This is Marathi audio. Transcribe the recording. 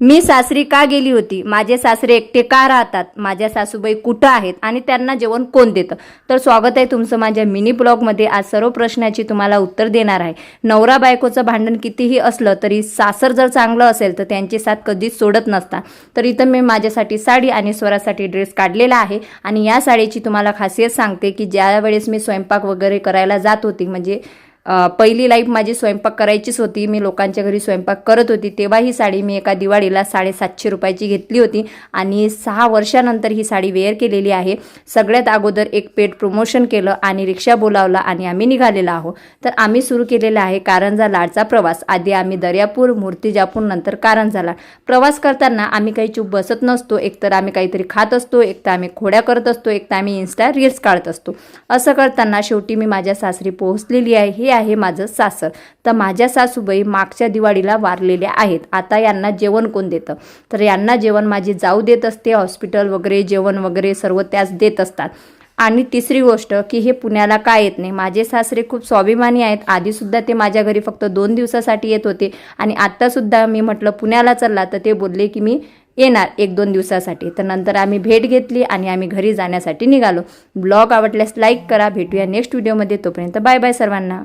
मी सासरी का गेली होती? माझे सासरे एकटे का राहतात? माझ्या सासूबाई कुठं आहेत? आणि त्यांना जेवण कोण देतं? तर स्वागत आहे तुमचं माझ्या मिनी ब्लॉगमध्ये. आज सर्व प्रश्नाची तुम्हाला उत्तर देणार आहे. नवरा बायकोचं भांडण कितीही असलं तरी सासर जर चांगलं असेल तर त्यांची साथ कधीच सोडत नसता. तर इथं मी माझ्यासाठी साडी आणि स्वरासाठी ड्रेस काढलेला आहे आणि या साडीची तुम्हाला खासियत सांगते की ज्या वेळेस मी स्वयंपाक वगैरे करायला जात होती म्हणजे पहिली लाईफ माझी स्वयंपाक करायचीच होती. मी लोकांच्या घरी स्वयंपाक करत होती. तेव्हा ही साडी मी एका दिवाळीला साडेसातशे रुपयाची घेतली होती आणि सहा वर्षानंतर ही साडी वेअर केलेली आहे. सगळ्यात अगोदर एक पेट प्रमोशन केलं आणि रिक्षा बोलावला आणि आम्ही निघालेलो आहोत. तर आम्ही सुरू केलेला आहे कारंजा लाडचा प्रवास. आधी आम्ही दर्यापूर मूर्तिजापूर नंतर कारंजाला प्रवास करताना आम्ही काही चूप बसत नसतो. एकतर आम्ही काहीतरी खात असतो एक तर आम्ही खोड्या करत असतो एक तर आम्ही इन्स्टा रील्स काढत असतो. असं करताना शेवटी मी माझ्या सासरी पोहोचलेली आहे. हे आहे माझं सासर. तर माझ्या सासूबाई मागच्या दिवाळीला वारलेल्या आहेत. आता यांना जेवण कोण देतं? तर यांना जेवण माझी जाऊ देत असते. हॉस्पिटल वगैरे जेवण वगैरे सर्व त्याच देत असतात. आणि तिसरी गोष्ट की हे पुण्याला का येत नाही? माझे सासरे खूप स्वाभिमानी आहेत. आधीसुद्धा ते माझ्या घरी फक्त दोन दिवसासाठी येत होते. आणि आत्तासुद्धा मी म्हटलं पुण्याला चालला तर ते बोलले की मी येणार एक दोन दिवसासाठी. तर नंतर आम्ही भेट घेतली आणि आम्ही घरी जाण्यासाठी निघालो. ब्लॉग आवडल्यास लाईक करा. भेटूया नेक्स्ट व्हिडिओमध्ये. तोपर्यंत बाय बाय सर्वांना.